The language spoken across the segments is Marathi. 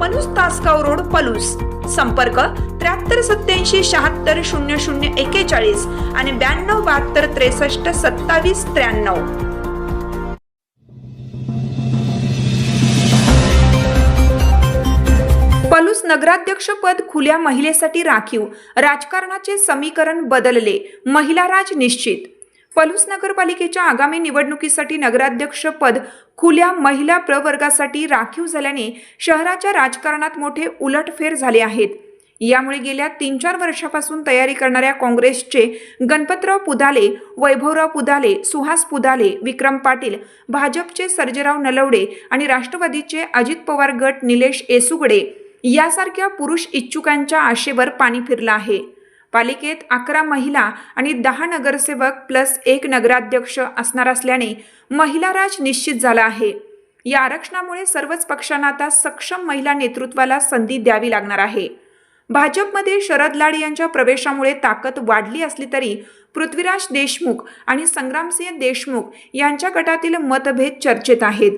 Palus Tasgaon road Palus. संपर्क त्र्याहत्तर सत्याऐंशी शहात्तर शून्य शून्य एकेचाळीस आणि ब्याण्णव बहात्तर त्रेसष्ट सत्तावीस त्र्याण्णव. पलूस नगराध्यक्षपद खुल्या महिलेसाठी राखीव. राजकारणाचे समीकरण बदलले. महिला राज निश्चित. पलूस नगरपालिकेच्या आगामी निवडणुकीसाठी नगराध्यक्षपद खुल्या महिला प्रवर्गासाठी राखीव झाल्याने शहराच्या राजकारणात मोठे उलटफेर झाले आहेत. यामुळे गेल्या तीन चार वर्षापासून तयारी करणाऱ्या काँग्रेसचे गणपतराव पुदाले वैभवराव पुदाले सुहास पुदाले विक्रम पाटील भाजपचे सर्जेराव नलवडे आणि राष्ट्रवादीचे अजित पवार गट निलेश एसुगडे यासारख्या पुरुष इच्छुकांच्या आशेवर पाणी फिरलं आहे. पालिकेत अकरा महिला आणि दहा नगरसेवक प्लस एक नगराध्यक्ष असणार असल्याने महिला राज निश्चित झाला आहे. या आरक्षणामुळे सर्वच पक्षांना आता सक्षम महिला नेतृत्वाला संधी द्यावी लागणार आहे. भाजपमध्ये शरद लाड यांच्या प्रवेशामुळे ताकद वाढली असली तरी पृथ्वीराज देशमुख आणि संग्रामसिंह देशमुख यांच्या गटातील मतभेद चर्चेत आहेत.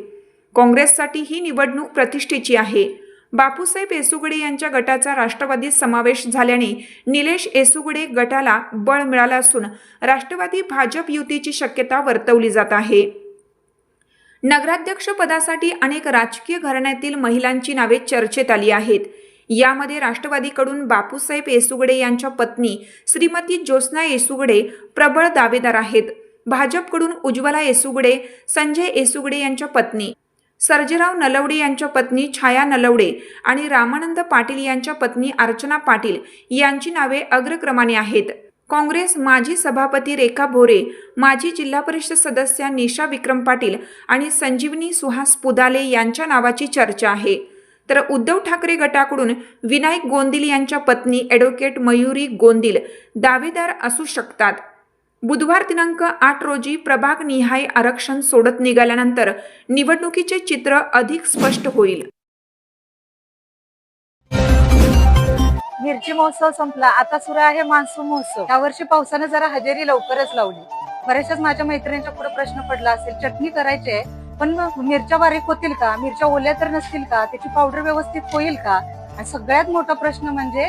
काँग्रेससाठी ही निवडणूक प्रतिष्ठेची आहे. बापूसाहेब येसुगडे यांच्या गटाचा राष्ट्रवादीत समावेश झाल्याने निलेश येसुगडे गटाला बळ मिळालं असून राष्ट्रवादी भाजप युतीची शक्यता वर्तवली जात आहे. नगराध्यक्ष पदासाठी अनेक राजकीय घराण्यातील महिलांची नावे चर्चेत आली आहेत. यामध्ये राष्ट्रवादीकडून बापूसाहेब येसुगडे यांच्या पत्नी श्रीमती ज्योत्स्ना येसुगडे प्रबळ दावेदार आहेत. भाजपकडून उज्ज्वला येसुगडे संजय येसुगडे यांच्या पत्नी सर्जेराव नलवडे यांच्या पत्नी छाया नलवडे आणि रामानंद पाटील यांच्या पत्नी अर्चना पाटील यांची नावे अग्रक्रमाने आहेत. काँग्रेस माजी सभापती रेखा भोरे माजी जिल्हा परिषद सदस्या निशा विक्रम पाटील आणि संजीवनी सुहास पुदाले यांच्या नावाची चर्चा आहे. तर उद्धव ठाकरे गटाकडून विनायक गोंदिल यांच्या पत्नी ॲडव्होकेट मयुरी गोंदिल दावेदार असू शकतात. बुधवार दिनांक आठ रोजी प्रभाग निहाय आरक्षण सोडत निघाल्यानंतर निवडणुकीचे चित्र अधिक स्पष्ट होईल. मिरची महोत्सव संपला. आता सुरू आहे मान्सून महोत्सव. यावर्षी पावसानं जरा हजेरी लवकरच लावली. बऱ्याचशाच माझ्या मैत्रिणींच्या पुढे प्रश्न पडला असेल चटणी करायची आहे पण मिरच्या बारीक होतील का? मिरच्या ओल्या तर नसतील का? त्याची पावडर व्यवस्थित होईल का? आणि सगळ्यात मोठा प्रश्न म्हणजे